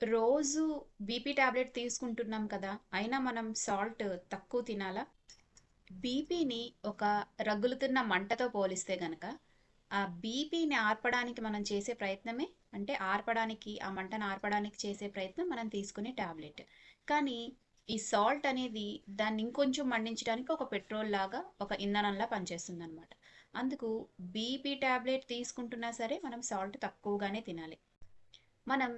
రోజు BP tablet తీసుకుంటున్నాం కదా! అయినా మనం సాల్ట్ తక్కువ తినాలా? బీపీని ఒక రగులుతున్న మంటతో పోలిస్తే గనక, ఆ బీపీని ఆర్పడానికి మనం చేసే ప్రయత్నమే అంటే ఆర్పడానికి ఆ మంటను ఆర్పడానికి చేసే ప్రయత్నం మనం తీసుకునే టాబ్లెట్. కానీ ఈ సాల్ట్ అనేది దాన్ని ఇంకొంచెం మండించడానికి ఒక పెట్రోల్ లాగా, ఒక ఇంధనంలా పనిచేస్తుంది అనమాట అందుకు బీపీ టాబ్లెట్ తీసుకుంటున్నా సరే మనం సాల్ట్ తక్కువగానే తినాలి. మనం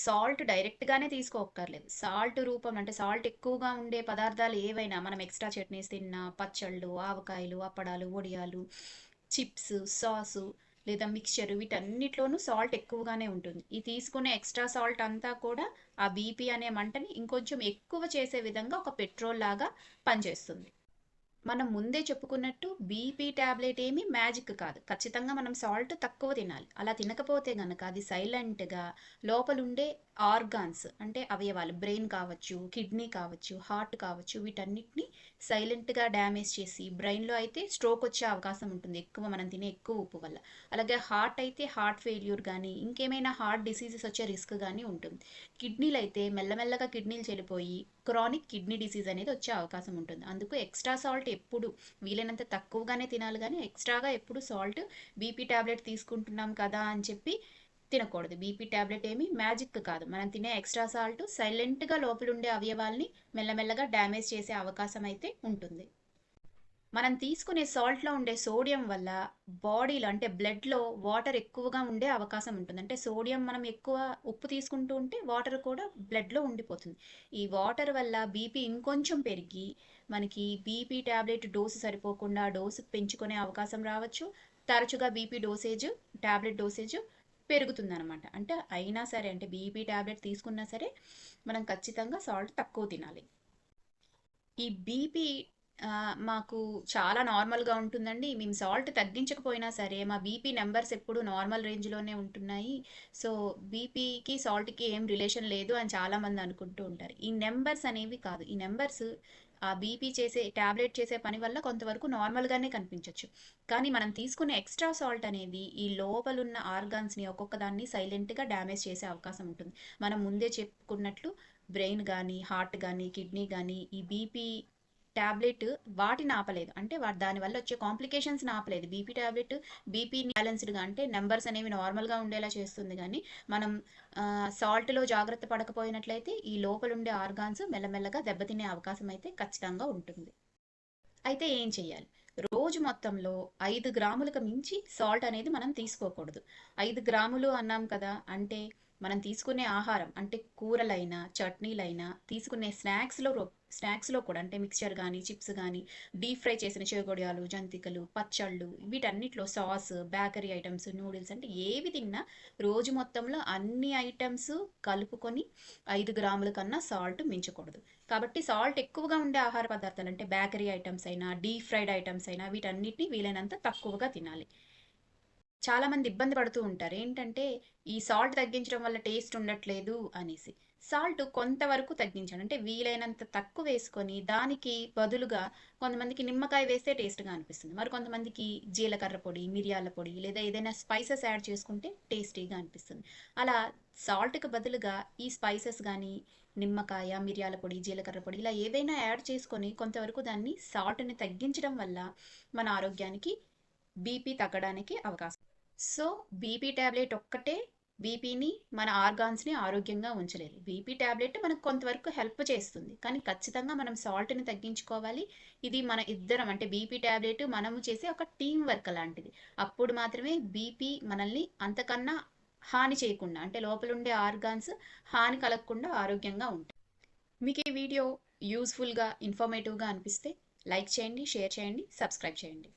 సాల్ట్ డైరెక్ట్‌గానే తీసుకోక్కర్లేదు. సాల్ట్ రూపం అంటే సాల్ట్ ఎక్కువగా ఉండే పదార్థాలు ఏవైనా మనం ఎక్స్‌ట్రా చట్నీస్ తిన్నా, పచ్చళ్ళు, ఆవకాయలు, అప్పడాలు, వడియాలు, చిప్స్, సాసు లేదా మిక్స్చర్ వీటన్నిటిలోనూ సాల్ట్ ఎక్కువగానే ఉంటుంది. ఈ తీసుకునే ఎక్స్‌ట్రా సాల్ట్ అంతా కూడా ఆ బీపీ అనే మంటని ఇంకొంచెం ఎక్కువ చేసే విధంగా ఒక పెట్రోల్ లాగా పనిచేస్తుంది. మనం ముందే చెప్పుకున్నట్టు బీపీ టాబ్లెట్ ఏమి మ్యాజిక్ కాదు. ఖచ్చితంగా మనం సాల్ట్ తక్కువ తినాలి. అలా తినకపోతే గనక అది సైలెంట్‌గా లోపలుండే ఆర్గాన్స్ అంటే అవయవాలు బ్రెయిన్ కావచ్చు, కిడ్నీ కావచ్చు, హార్ట్ కావచ్చు వీటన్నిటిని సైలెంట్‌గా డ్యామేజ్ చేసి బ్రెయిన్‌లో అయితే స్ట్రోక్ వచ్చే అవకాశం ఉంటుంది. ఎక్కువ మనం తినే ఎక్కువ ఉప్పు వల్ల. అలాగే హార్ట్ అయితే హార్ట్ ఫెయిల్యూర్ కానీ ఇంకేమైనా హార్ట్ డిసీజెస్ వచ్చే రిస్క్ కానీ ఉంటుంది. కిడ్నీలు అయితే మెల్లమెల్లగా కిడ్నీలు చెడిపోయి క్రానిక్ కిడ్నీ డిసీజ్ అనేది వచ్చే అవకాశం ఉంటుంది. అందుకు ఎక్స్‌ట్రా సాల్ట్ ఎప్పుడు వీలైనంత తక్కువగానే తినాలి కానీ ఎక్స్‌ట్రాగా ఎప్పుడు సాల్ట్ బీపీ టాబ్లెట్ తీసుకుంటున్నాం కదా అని చెప్పి తినకూడదు. బీపీ టాబ్లెట్ ఏమి మ్యాజిక్ కాదు. మనం తినే ఎక్స్‌ట్రా సాల్ట్ సైలెంట్‌గా లోపలుండే అవయవాల్ని మెల్లమెల్లగా డ్యామేజ్ చేసే అవకాశం అయితే ఉంటుంది. మనం తీసుకునే సాల్ట్‌లో ఉండే సోడియం వల్ల బాడీలో అంటే బ్లడ్‌లో వాటర్ ఎక్కువగా ఉండే అవకాశం ఉంటుంది. అంటే సోడియం మనం ఎక్కువ ఉప్పు తీసుకుంటూ ఉంటే వాటర్ కూడా బ్లడ్‌లో ఉండిపోతుంది. ఈ వాటర్ వల్ల బీపీ ఇంకొంచెం పెరిగి మనకి బీపీ టాబ్లెట్ డోస్ సరిపోకుండా డోసు పెంచుకునే అవకాశం రావచ్చు. తరచుగా బీపీ డోసేజ్, టాబ్లెట్ డోసేజ్ పెరుగుతుందనమాట. అంటే అయినా సరే అంటే బీపీ టాబ్లెట్ తీసుకున్నా సరే మనం ఖచ్చితంగా సాల్ట్ తక్కువ తినాలి. ఈ బీపీ మాకు చాలా నార్మల్‌గా ఉంటుందండి. మేము సాల్ట్ తగ్గించకపోయినా సరే మా బీపీ నెంబర్స్ ఎప్పుడు నార్మల్ రేంజ్‌లోనే ఉంటున్నాయి. సో బీపీకి, సాల్ట్‌కి ఏం రిలేషన్ లేదు అని చాలామంది అనుకుంటూ ఉంటారు. ఈ నెంబర్స్ అనేవి కాదు. ఈ నెంబర్స్ ఆ బీపీ చేసే టాబ్లెట్ చేసే పని వల్ల కొంతవరకు నార్మల్‌గానే కనిపించవచ్చు కానీ మనం తీసుకునే ఎక్స్‌ట్రా సాల్ట్ అనేది ఈ లోపలున్న ఆర్గాన్స్‌ని ఒక్కొక్క దాన్ని సైలెంట్‌గా డ్యామేజ్ చేసే అవకాశం ఉంటుంది. మనం ముందే చెప్పుకున్నట్లు బ్రెయిన్ కానీ హార్ట్ కానీ కిడ్నీ కానీ ఈ బీపీ ట్యాబ్లెట్ వాటిని ఆపలేదు. అంటే వాటి దానివల్ల వచ్చే కాంప్లికేషన్స్ ఆపలేదు. బీపీ టాబ్లెట్ బీపీ బ్యాలెన్స్‌డ్‌గా అంటే నెంబర్స్ అనేవి నార్మల్‌గా ఉండేలా చేస్తుంది కానీ మనం సాల్ట్‌లో జాగ్రత్త పడకపోయినట్లయితే ఈ లోపలుండే ఆర్గాన్స్ మెల్లమెల్లగా దెబ్బతినే అవకాశం అయితే ఖచ్చితంగా ఉంటుంది. అయితే ఏం చేయాలి? రోజు మొత్తంలో ఐదు గ్రాములకు మించి సాల్ట్ అనేది మనం తీసుకోకూడదు. ఐదు గ్రాములు అన్నాం కదా! అంటే మనం తీసుకునే ఆహారం అంటే కూరలైనా, చట్నీలైనా, తీసుకునే స్నాక్స్‌లో స్నాక్స్‌లో కూడా అంటే మిక్స్చర్ కానీ చిప్స్ కానీ డీప్ ఫ్రై చేసిన చేగొడియాలు, జంతికలు, పచ్చళ్ళు వీటన్నిటిలో సాస్, బేకరీ ఐటమ్స్ నూడిల్స్ అంటే ఏవి తిన్నా రోజు మొత్తంలో అన్ని ఐటెమ్స్ కలుపుకొని ఐదు గ్రాముల కన్నా సాల్ట్ మించకూడదు. కాబట్టి సాల్ట్ ఎక్కువగా ఉండే ఆహార పదార్థాలు అంటే బేకరీ ఐటమ్స్ అయినా, డీప్ ఫ్రైడ్ ఐటమ్స్ అయినా వీటన్నిటిని వీలైనంత తక్కువగా తినాలి. చాలామంది ఇబ్బంది పడుతూ ఉంటారు. ఏంటంటే ఈ సాల్ట్ తగ్గించడం వల్ల టేస్ట్ ఉండట్లేదు అనేసి. సాల్ట్ కొంతవరకు తగ్గించండి. అంటే వీలైనంత తక్కువ వేసుకొని దానికి బదులుగా కొంతమందికి నిమ్మకాయ వేస్తే టేస్ట్‌గా అనిపిస్తుంది. మరి కొంతమందికి జీలకర్ర పొడి, మిరియాల పొడి లేదా ఏదైనా స్పైసెస్ యాడ్ చేసుకుంటే టేస్టీగా అనిపిస్తుంది. అలా సాల్ట్‌కి బదులుగా ఈ స్పైసెస్ కానీ నిమ్మకాయ, మిరియాల పొడి, జీలకర్ర పొడి ఇలా ఏదైనా యాడ్ చేసుకొని కొంతవరకు దాన్ని సాల్ట్‌ని తగ్గించడం వల్ల మన ఆరోగ్యానికి బీపీ తగ్గడానికి అవకాశం. సో బీపీ టాబ్లెట్ ఒక్కటే బీపీని మన ఆర్గాన్స్‌ని ఆరోగ్యంగా ఉంచలేదు. బీపీ టాబ్లెట్ మనకు కొంతవరకు హెల్ప్ చేస్తుంది. కానీ ఖచ్చితంగా మనం సాల్ట్‌ని తగ్గించుకోవాలి. ఇది మన ఇద్దరం అంటే బీపీ టాబ్లెట్ మనము చేసే ఒక టీం వర్క్ లాంటిది. అప్పుడు మాత్రమే బీపీ మనల్ని అంతకన్నా హాని చేయకుండా అంటే లోపల ఉండే ఆర్గాన్స్ హాని కలగకుండా ఆరోగ్యంగా ఉంటాయి. మీకు ఈ వీడియో యూజ్‌ఫుల్‌గా, ఇన్ఫర్మేటివ్‌గా అనిపిస్తే లైక్ చేయండి, షేర్ చేయండి, సబ్స్క్రైబ్ చేయండి.